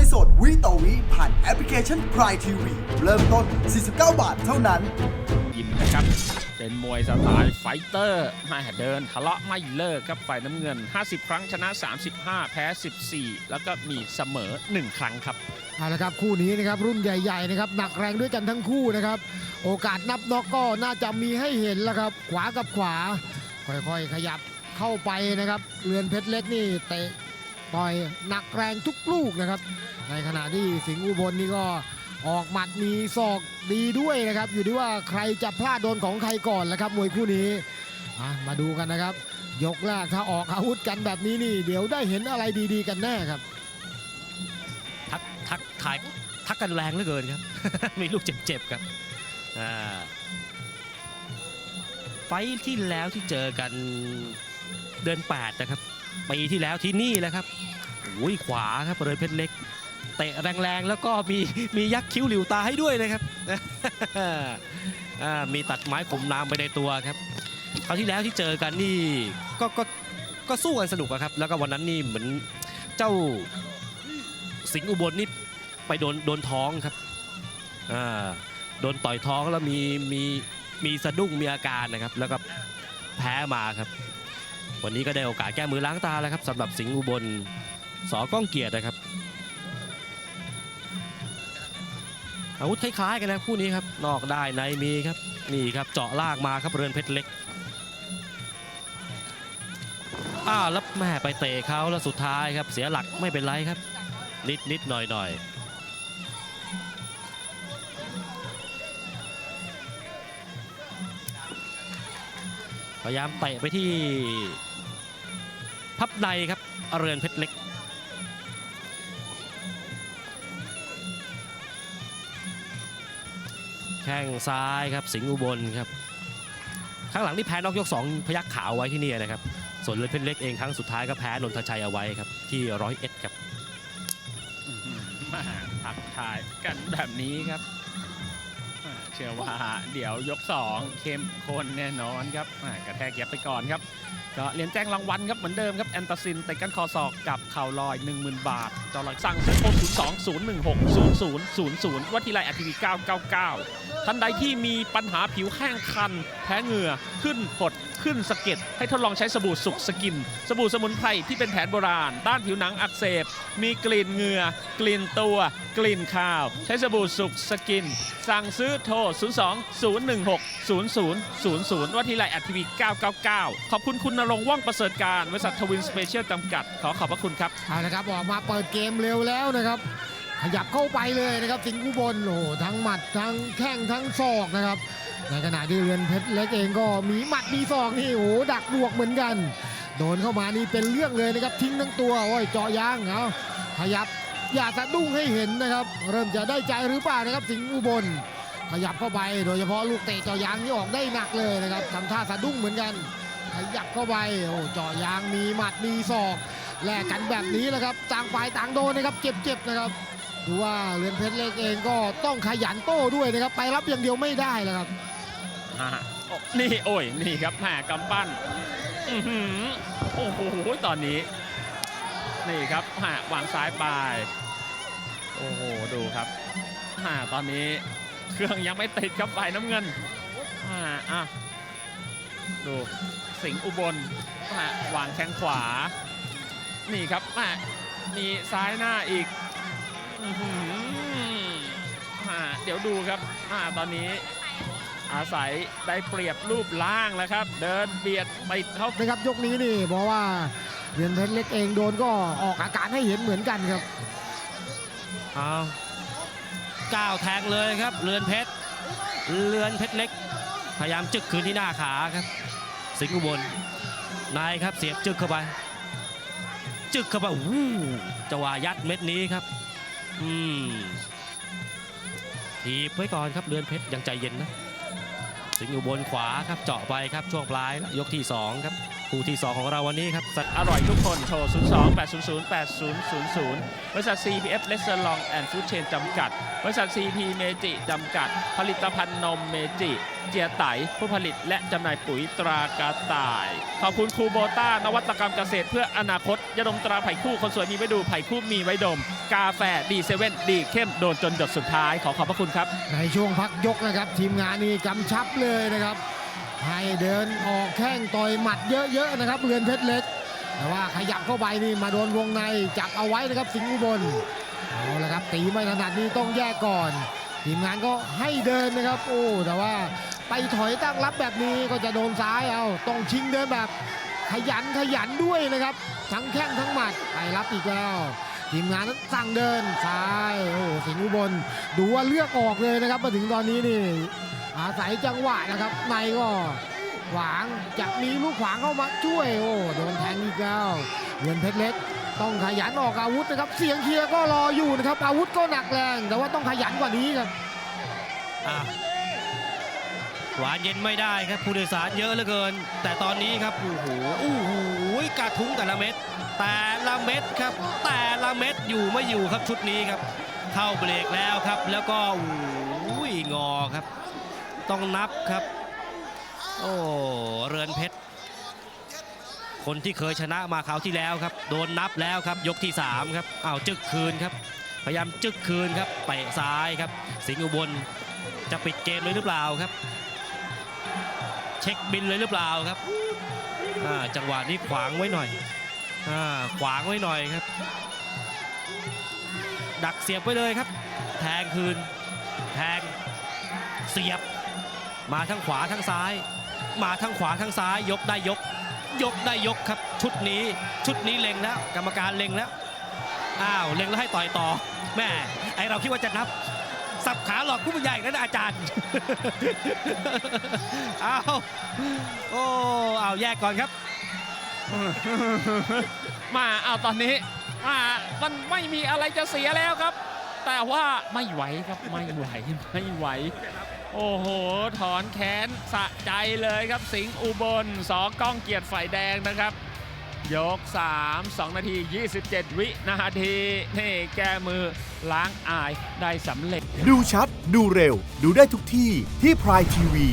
วยสดวิต่อวิผ่านแอปพลิเคชัน Prime TV เริ่มต้น 49 บาทเท่านั้น ยิมนะครับ เป็นมวยสไตล์ไฟเตอร์มาเดินทะเลาะไม่เลิกครับฝ่ายน้ำเงิน 50 ครั้งชนะ 35 แพ้ 14 แล้วก็มีเสมอ 1 ครั้งครับ เอาละครับคู่นี้นะครับรุ่นใหญ่ๆนะครับหนักแรงด้วยกันทั้งคู่นะครับ โอกาสนับน็อกก็น่าจะมีให้เห็นแล้วครับ ขวากับขวา ค่อยๆ ขยับเข้าไปนะครับเรือนเพชรเล็กนี่เตะ ต่อยหนักแรงทุกลูกนะครับ ในขณะที่สิงห์อุบลนี่ก็ออกหมัดมีศอกดีด้วยนะครับ อยู่ที่ว่าใครจะพลาดโดนของใครก่อนแหละครับ มวยคู่นี้มาดูกันนะครับ ยกแรกถ้าออกอาวุธกันแบบนี้นี่ เดี๋ยวได้เห็นอะไรดีๆ กันแน่ครับทักทักทายทักกันแรงเหลือเกินครับ มีลูกเจ็บๆครับไฟท์ที่แล้วที่เจอกันเดือน8นะครับ ปีที่แล้วที่นี่แหละครับโอ้ยขวาครับเรือนเพชรเล็ก เตะแรงๆแล้วก็มีมียักคิ้วหลิวตาให้ด้วยนะครับอ่ามีตัดไม้ข่มนามไปในตัวครับคราวที่แล้วที่เจอกันนี่ก็ก็ก็สู้กันสนุกอะครับ แล้วก็วันนั้นนี่เหมือนเจ้าสิงห์อุบลนี่ไปโดนโดนท้องครับอ่าโดนต่อยท้องแล้วมีมีมีสะดุ้งมีอาการนะครับ แล้วก็แพ้มาครับ วันนี้ก็ได้โอกาสแก้มือล้างตาแล้วครับสำหรับสิงห์อุบลสอก้องเกียรตินะครับ อาวุธคล้ายๆกันนะคู่นี้ครับ นอกได้ในมีครับ นี่ครับเจาะล่างมาครับเรือนเพชรเล็กอ้าวแล้วแม่ไปเตะเขาแล้วสุดท้ายครับ เสียหลักไม่เป็นไรครับ นิดนิดหน่อยหน่อยพยายามเตะไปที่ พับในครับเรือนเพชรเล็ก แข้งซ้ายครับสิงห์อุบลครับ ข้างหลังที่แพ้นอกยก 2 พยักขาวไว้ที่นี่นะครับ ส่วนเรือนเพชรเล็กเองครั้งสุดท้ายก็แพ้นนทชัยเอาไว้ครับที่ร้อยเอ็ดครับมาทักทายกันแบบนี้ครับเชื่อว่าเดี๋ยวยก 2 เข้มข้นแน่นอนครับกระแทกเย็บไปก่อนครับ ก็เหรียญแจ้งรางวัลครับเหมือนเดิมครับแอนตาซินเตะกันคอศอกกับเข่าลอย 10,000 บาทจอหลักสั่งซื้อโค้ด02 016 0000 วัดทีไรอทีวี999 ท่านใดที่มีปัญหาผิวแห้งคัน แพ้เหงื่อ ขึ้นผด ขึ้นสะเก็ด ให้ทดลองใช้สบู่สุกสกิน สบู่สมุนไพรที่เป็นแผนโบราณ ด้านผิวหนังอักเสบ มีกลิ่นเหงื่อ กลิ่นตัว กลิ่นข้าว ใช้สบู่สุกสกิน สั่งซื้อโทร 02 016 0000 วัดทีไรอทีวี999 ขอบคุณคุณนรงค์ว่องประเสริฐการบริษัททวินสเปเชียลจำกัด ขอขอบพระคุณครับ เอาละครับออกมาเปิดเกมเร็วแล้วนะครับ ขยับเข้าไปเลยนะครับสิงห์อุบลโอ้โหทั้งหมัดทั้งแข้งทั้งศอกนะครับ ในขณะที่เรือนเพชรเล็กเองก็มีหมัดมีศอกนี่โอ้โหดักบวกเหมือนกัน โดนเข้ามานี่เป็นเรื่องเลยนะครับทิ้งทั้งตัวโอ้ยเจาะยางเอาขยับอย่าสะดุ้งให้เห็นนะครับ เริ่มจะได้ใจหรือเปล่านะครับสิงห์อุบลขยับเข้าไปโดยเฉพาะลูกเตะเจาะยางนี่ออกได้หนักเลยนะครับทำท่าสะดุ้งเหมือนกัน ขยับเข้าไปโอ้เจาะยางมีหมัดมีศอกแลกกันแบบนี้แหละครับต่างฝ่ายต่างโดนนะครับเจ็บๆนะครับดูว่าเรือนเพชรเล็กเองก็ต้องขยันโต้ด้วยนะครับ ไปรับอย่างเดียวไม่ได้แล้วครับอ่าโอ้นี่โอ้ยนี่ครับแหมกำปั้นอื้อหือโอ้โหตอนนี้ นี่ครับแหมวางซ้ายไปโอ้โหดูครับแหมตอนนี้เครื่องยังไม่ติดครับฝ่ายน้ำเงินอ่าอะ ดูสิงห์อุบลแหมวางแข้งขวา นี่ครับแหมมีซ้ายหน้าอีกอื้อหืออ่าเดี๋ยวดูครับอ่าตอนนี้อาศัยได้เปรียบรูปร่างแล้วครับ เดินเบียดไปเข้านะครับยกนี้นี่บอกว่าเรือนเพชรเล็กเองโดนก็ออกอาการให้เห็นเหมือนกันครับเอาก้าวแทงเลยครับเรือนเพชรเรือนเพชรเล็ก พยายามจึกคืนที่หน้าขาครับ สิงห์อุบลนายครับเสียบจึกเข้าไป จึกเข้าไปวู้จังหวะยัดเม็ดนี้ครับ อืมถีบไว้ก่อนครับเรือนเพชรยังใจเย็นนะ สิงห์อุบลขวาครับเจาะไปครับช่วงปลายแล้วยกที่สองครับคู่ที่ 2 ของเราวันนี้ครับสัตว์อร่อยทุกคนโทร 02 800 8000 บริษัท CPF r e s t a u r a n t and Food Chain จำกัด บริษัท CP เมจิจำกัด ผลิตภัณฑ์นมเมจิ เจียไตผู้ผลิตและจำหน่ายปุ๋ยตรากระต่าย ขอบคุณครูโบต้านวัตกรรมเกษตรเพื่ออนาคตยาดมตราไผ่คู่คนสวยมีไว้ดูไผ่คู่มีไว้ดม กาแฟดีเซเว่นดีเข้มโดนจนหยดสุดท้ายขอขอบพระคุณครับ ในช่วงพักยกนะครับ ทีมงานนี่กำชับเลยนะครับ ให้เดินออกแข้งต่อยหมัดเยอะๆนะครับเรือนเพชรเล็ก แต่ว่าขยับเข้าไปนี่มาโดนวงในจับเอาไว้นะครับสิงห์อุบลเอาละครับตีไม่ถนัดนี่ต้องแยกก่อนทีมงานก็ให้เดินนะครับ โอ้แต่ว่าไปถอยตั้งรับแบบนี้ก็จะโดนซ้ายเอาต้องชิงเดินแบบขยันขยันด้วยนะครับ ทั้งแข้งทั้งหมัดไปรับอีกแล้วทีมงานสั่งเดินซ้ายโอ้สิงห์อุบลดูว่าเลือกออกเลยนะครับมาถึงตอนนี้นี่ อาศัยจังหวะนะครับในก็ขวางจะมีลูกขวางเข้ามาช่วยโอ้โดนแทงอีกแล้วเงินเพชรเล็ก ต้องขยันออกอาวุธนะครับ เสียงเชียร์ก็รออยู่นะครับ อาวุธก็หนักแรง แต่ว่าต้องขยันกว่านี้ครับหวานเย็นไม่ได้ครับผู้โดยสารเยอะเหลือเกิน แต่ตอนนี้ครับโอ้โหโอ้โหกระทุ้งแต่ละเม็ดแต่ละเม็ดครับ แต่ละเม็ดอยู่ไม่อยู่ครับชุดนี้ครับ เข้าเบรกแล้วครับ แล้วก็โอ้ยงอครับ ต้องนับครับ โอ้เรือนเพชร คนที่เคยชนะมาคราวที่แล้วครับ โดนนับแล้วครับ ยกที่ 3 ครับอ้าวจึกคืนครับ พยายามจึกคืนครับเตะซ้ายครับ สิงห์อุบลจะปิดเกมเลยหรือเปล่าครับ เช็คบินเลยหรือเปล่าครับจังหวะนี้ขวางไว้หน่อยอขวางไว้หน่อยครับ ดักเสียบไว้เลยครับ แทงคืน แทงเสียบ มาทั้งขวาทั้งซ้าย มาทั้งขวาทั้งซ้าย ยกได้ยก ยกได้ยกครับ ชุดนี้ชุดนี้เล็งแล้วกรรมการเล็งแล้วอ้าวเล็งแล้วให้ต่อยต่อแม่ไอเราคิดว่าจะนับสับขาหลอกผู้บรรยายอีกแล้วนอาจารย์อ้าวโอ้เอาแยกก่อนครับ มาเอาตอนนี้มามันไม่มีอะไรจะเสียแล้วครับ แต่ว่าไม่ไหวครับไม่ไหวไม่ไหว โอ้โห ถอนแขนสะใจเลยครับ สิงห์อุบลสอก้องเกียรติฝ่ายแดงนะครับ ยก 3 2 นาที 27 วินาทีนี่แก้มือล้างอายได้สำเร็จ ดูชัด ดูเร็ว ดูได้ทุกที่ที่พรายทีวี